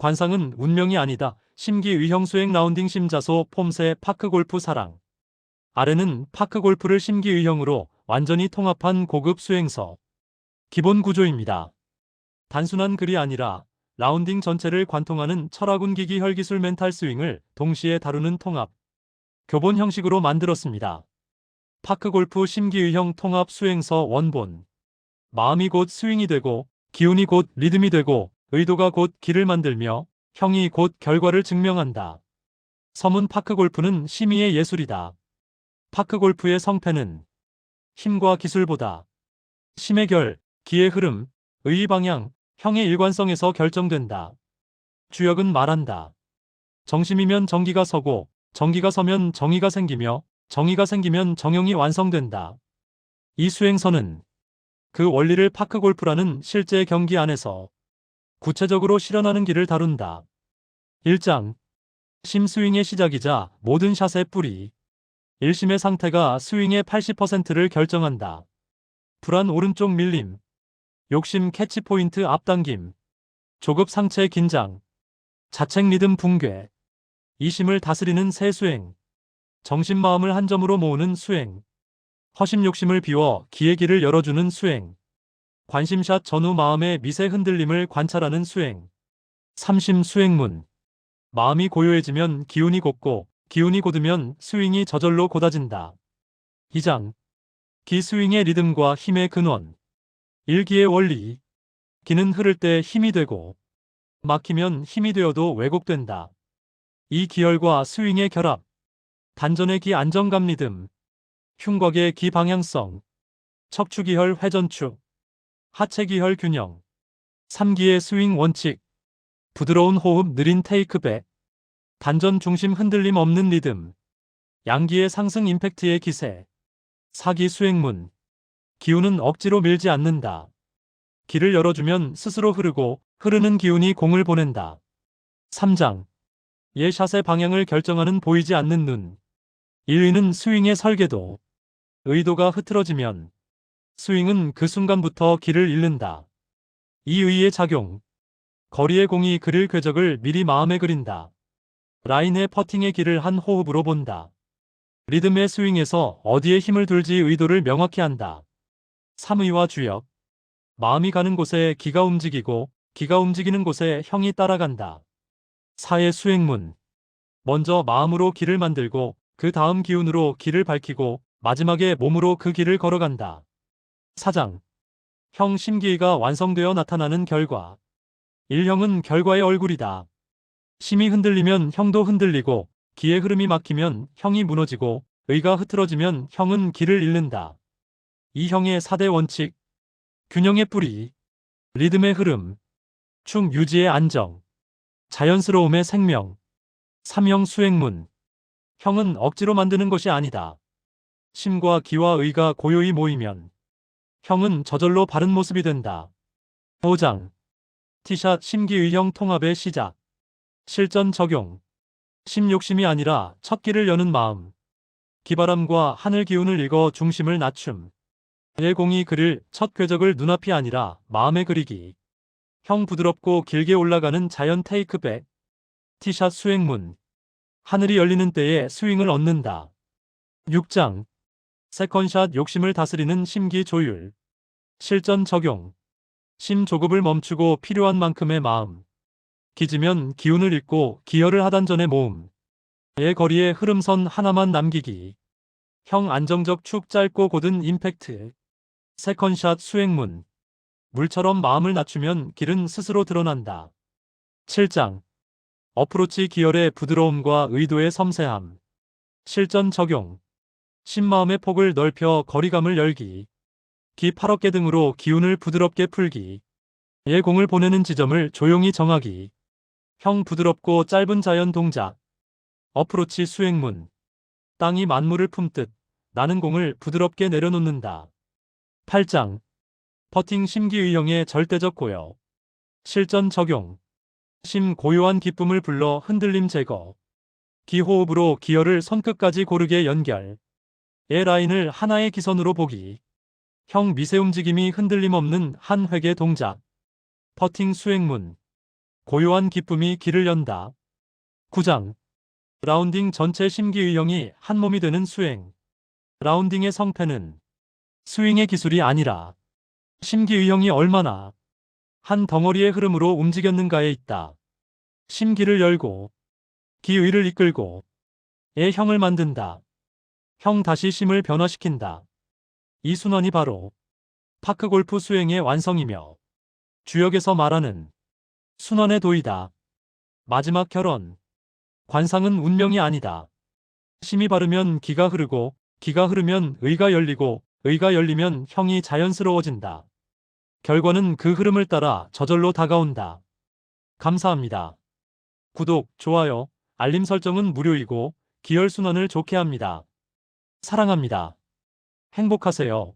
관상은 운명이 아니다. 심기 의형 수행 라운딩 심자소 폼새 파크골프 사랑. 아래는 파크골프를 심기 의형으로 완전히 통합한 고급 수행서. 기본 구조입니다. 단순한 글이 아니라 라운딩 전체를 관통하는 철학운 기기 혈기술 멘탈 스윙을 동시에 다루는 통합. 교본 형식으로 만들었습니다. 파크골프 심기의형 통합 수행서 원본. 마음이 곧 스윙이 되고 기운이 곧 리듬이 되고 의도가 곧 길을 만들며 형이 곧 결과를 증명한다. 서문 파크골프는 심의의 예술이다. 파크골프의 성패는 힘과 기술보다 심의 결, 기의 흐름, 의의 방향, 형의 일관성에서 결정된다. 주역은 말한다. 정심이면 정기가 서고 정기가 서면 정의가 생기며 정의가 생기면 정형이 완성된다. 이 수행서는 그 원리를 파크골프라는 실제 경기 안에서 구체적으로 실현하는 길을 다룬다. 1장. 심스윙의 시작이자 모든 샷의 뿌리. 1심의 상태가 스윙의 80%를 결정한다. 불안 오른쪽 밀림. 욕심 캐치 포인트 앞당김. 조급 상체 긴장. 자책 리듬 붕괴. 이심을 다스리는 새 수행. 정신 마음을 한 점으로 모으는 수행. 허심 욕심을 비워 기의 길을 열어주는 수행 관심샷 전후 마음의 미세 흔들림을 관찰하는 수행. 삼심 수행문. 마음이 고요해지면 기운이 곧고 기운이 곧으면 스윙이 저절로 곧아진다. 2장. 기 스윙의 리듬과 힘의 근원. 일기의 원리. 기는 흐를 때 힘이 되고 막히면 힘이 되어도 왜곡된다. 이 기혈과 스윙의 결합. 단전의 기 안정감 리듬. 흉곽의 기 방향성. 척추기혈 회전축 하체기혈 균형 3기의 스윙 원칙 부드러운 호흡 느린 테이크백 단전 중심 흔들림 없는 리듬 양기의 상승 임팩트의 기세 사기 수행문 기운은 억지로 밀지 않는다. 길을 열어주면 스스로 흐르고 흐르는 기운이 공을 보낸다. 3장 예 샷의 방향을 결정하는 보이지 않는 눈 1위는 스윙의 설계도 의도가 흐트러지면 스윙은 그 순간부터 길을 잃는다. 이 의의 작용 거리의 공이 그릴 궤적을 미리 마음에 그린다. 라인의 퍼팅의 길을 한 호흡으로 본다. 리듬의 스윙에서 어디에 힘을 둘지 의도를 명확히 한다. 삼의와 주역. 마음이 가는 곳에 기가 움직이고 기가 움직이는 곳에 형이 따라간다. 사의 수행문. 먼저 마음으로 길을 만들고 그 다음 기운으로 길을 밝히고 마지막에 몸으로 그 길을 걸어간다. 사장. 형 심기가 완성되어 나타나는 결과. 일형은 결과의 얼굴이다. 심이 흔들리면 형도 흔들리고 기의 흐름이 막히면 형이 무너지고 의가 흐트러지면 형은 길을 잃는다. 이 형의 4대 원칙 균형의 뿌리 리듬의 흐름 충 유지의 안정 자연스러움의 생명 삼형 수행문 형은 억지로 만드는 것이 아니다. 심과 기와 의가 고요히 모이면 형은 저절로 바른 모습이 된다. 5장 티샷 심기의형 통합의 시작 실전 적용. 심욕심이 아니라 첫 길을 여는 마음. 기바람과 하늘 기운을 읽어 중심을 낮춤. 예공이 그릴 첫 궤적을 눈앞이 아니라 마음에 그리기. 형 부드럽고 길게 올라가는 자연 테이크백. 티샷 수행문. 하늘이 열리는 때에 스윙을 얻는다. 6장. 세컨샷 욕심을 다스리는 심기 조율. 실전 적용. 심 조급을 멈추고 필요한 만큼의 마음. 기지면 기운을 잃고 기혈을 하단전에 모음. 의 거리에 흐름선 하나만 남기기. 형 안정적 축 짧고 곧은 임팩트. 세컨샷 수행문. 물처럼 마음을 낮추면 길은 스스로 드러난다. 7장. 어프로치 기혈의 부드러움과 의도의 섬세함. 실전 적용. 신마음의 폭을 넓혀 거리감을 열기. 기 8어깨 등으로 기운을 부드럽게 풀기. 예 공을 보내는 지점을 조용히 정하기. 형 부드럽고 짧은 자연 동작. 어프로치 수행문. 땅이 만물을 품듯 나는 공을 부드럽게 내려놓는다. 8장. 퍼팅 심기의형의 절대적 고요. 실전 적용. 심 고요한 기쁨을 불러 흔들림 제거. 기호흡으로 기혈을 손끝까지 고르게 연결. 에 라인을 하나의 기선으로 보기. 형 미세 움직임이 흔들림 없는 한 획의 동작. 퍼팅 수행문. 고요한 기쁨이 길을 연다. 9장. 라운딩 전체 심기의형이 한 몸이 되는 수행. 라운딩의 성패는 스윙의 기술이 아니라 심기의형이 얼마나 한 덩어리의 흐름으로 움직였는가에 있다. 심기를 열고 기의를 이끌고 의 형을 만든다. 형 다시 심을 변화시킨다. 이 순환이 바로 파크골프 수행의 완성이며 주역에서 말하는 순환의 도이다. 마지막 결론. 관상은 운명이 아니다. 심이 바르면 기가 흐르고 기가 흐르면 의가 열리고 의가 열리면 형이 자연스러워진다. 결과는 그 흐름을 따라 저절로 다가온다. 감사합니다. 구독, 좋아요, 알림 설정은 무료이고 기혈순환을 좋게 합니다. 사랑합니다. 행복하세요.